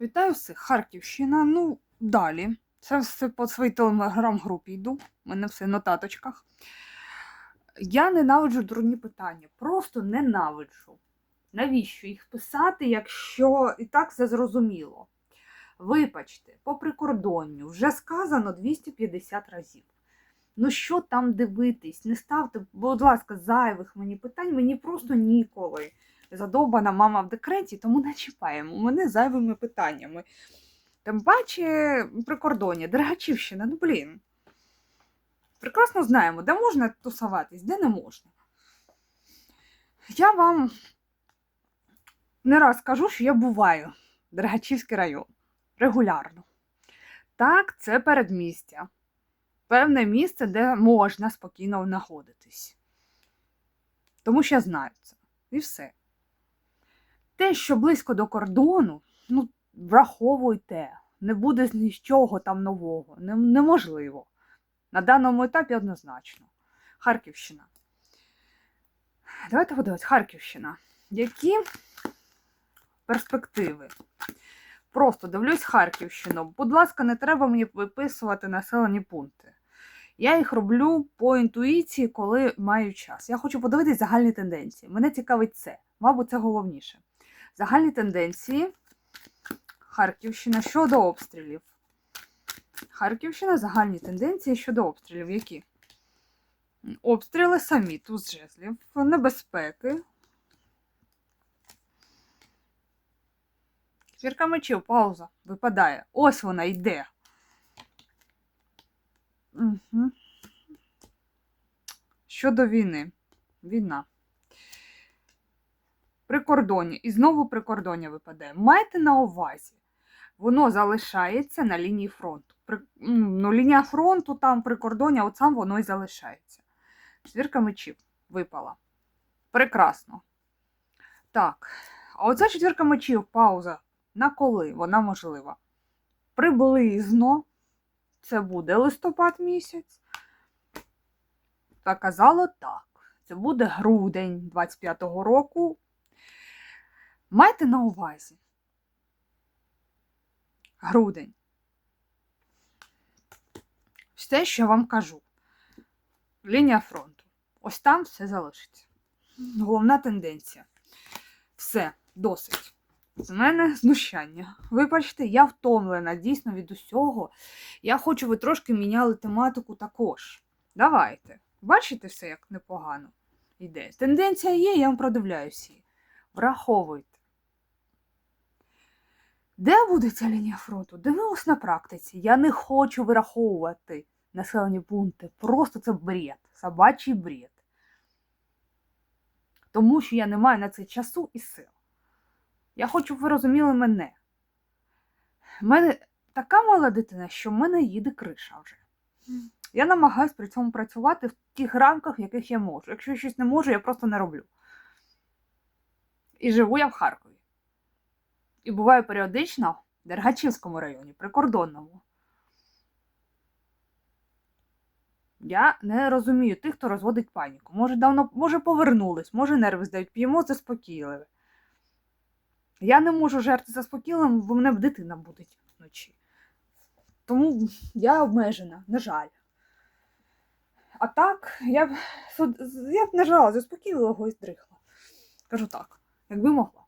Вітаю всіх, Харківщина. Ну, далі. Це все по своїй телеграм-групі йду. У мене все в нотаточках. Я ненавиджу дурні питання. Просто ненавиджу. Навіщо їх писати, якщо і так все зрозуміло? Вибачте, по прикордонню вже сказано 250 разів. Ну що там дивитись? Не ставте, будь ласка, зайвих мені питань, мені просто ніколи задовбана мама в декреті, тому не чіпаємо мене зайвими питаннями. Тим паче прикордоння, Дергачівщина, ну блін. Прекрасно знаємо, де можна тусуватись, де не можна. Я вам не раз кажу, що я буваю в Дергачівський район регулярно. Так, це передмістя. Певне місце, де можна спокійно знаходитись. Тому що я знаю це. І все те, що близько до кордону, ну, враховуйте, не буде нічого там нового. Неможливо. На даному етапі однозначно. Харківщина. Давайте подивимось, Харківщина. Які перспективи? Просто дивлюсь Харківщину. Будь ласка, не треба мені виписувати населені пункти. Я їх роблю по інтуїції, коли маю час. Я хочу подивитись загальні тенденції. Мене цікавить це. Мабуть, це головніше. Загальні тенденції. Харківщина щодо обстрілів. Харківщина загальні тенденції щодо обстрілів. Які? Обстріли самі, туз жезлів, небезпеки. Четвірка мечів, пауза. Випадає. Ось вона йде. Угу. Щодо війни. Війна. Прикордоння. І знову прикордоння випадає. Майте на увазі, воно залишається на лінії фронту. При, ну, лінія фронту, там прикордоння, от сам воно і залишається. Четвірка мечів випала. Прекрасно. Так. А оця четвірка мечів, пауза. На коли вона можлива? Приблизно це буде листопад місяць. Та казало так. Це буде грудень 25-го року. Майте на увазі. Грудень. Все, що я вам кажу. Лінія фронту. Ось там все залишиться. Головна тенденція. Все, досить. З мене знущання. Вибачте, я втомлена дійсно від усього. Я хочу, ви трошки міняли тематику також. Давайте. Бачите все, як непогано йде. Тенденція є, я вам продивляюсь її. Враховуйте. Де буде ця лінія фронту? Дивимось на практиці. Я не хочу вираховувати населені пункти. Просто це бред, собачий бред. Тому що я не маю на це часу і сил. Я хочу, щоб ви розуміли мене. У мене така мала дитина, що в мене їде криша вже. Я намагаюся при цьому працювати в тих рамках, в яких я можу. Якщо я щось не можу, я просто не роблю. І живу я в Харкові. І буваю періодично в Дергачівському районі, прикордонному. Я не розумію тих, хто розводить паніку. Може, давно, може, повернулись, може, нерви здають, п'ємо заспокійливе. Я не можу жерти заспокійливим, бо мене дитина буде вночі. Тому я обмежена, на жаль. А так, я б, я б не жала заспокійливого і здрихла. Кажу так, якби могла.